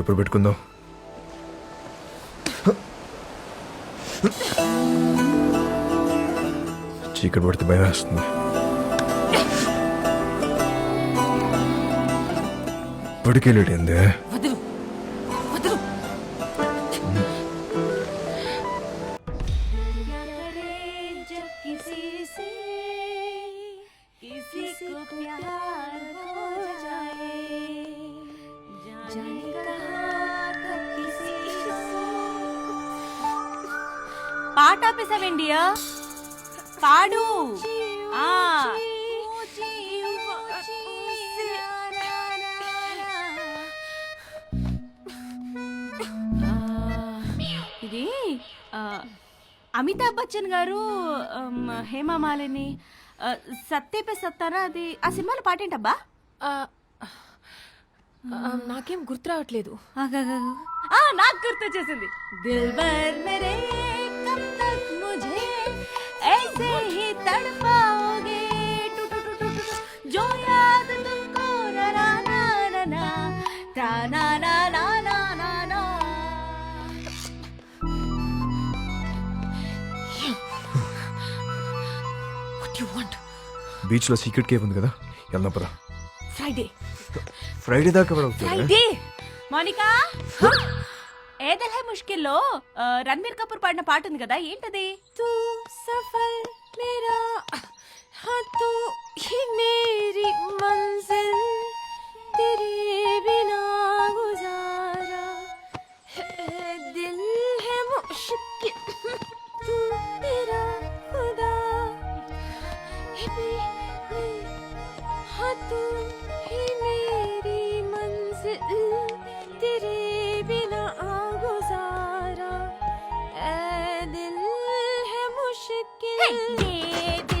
ఎప్పుడు పెట్టుకుందాం చీకటి పడితే భయం వేస్తుంది ఇప్పటికే లేట్ అయిందే వదులు వదులు जब किसी से किसी को प्यार हो जाए जाने పాట ఆపేసావేండియా పాడు. ఆ. ఇది అమితాబ్ బచ్చన్ గారు హేమమాలిని ఆ, సత్యపే సత్తారా అది ఆ సినిమాలో పాటేంటబ్బా ఆ, ఆ, నాకేం గుర్తు రావట్లేదు. నాకు గుర్తొచ్చేసింది. దిల్ బర్ మేరే ऐसे ही तड़पाओगे to to to to to जो याद तुमको ना ना ना ना ना ता ना ना ना ना ना ना వాట్ యు వాంట్ బీచ్ లో సీక్రెట్ కేవ్ ఉంది కదా వెళ్దాం పదా ఫ్రైడే ఫ్రైడే దాకా ఎవరు అవుతుంది ఫ్రైడే మోనికా ఏ దిల్ హై ముష్కిల్లో ఆ, రణ్బీర్ కపూర్ పాడిన పాట ఉంది కదా ఏంటది तू सफर little heart मुश्किल hey.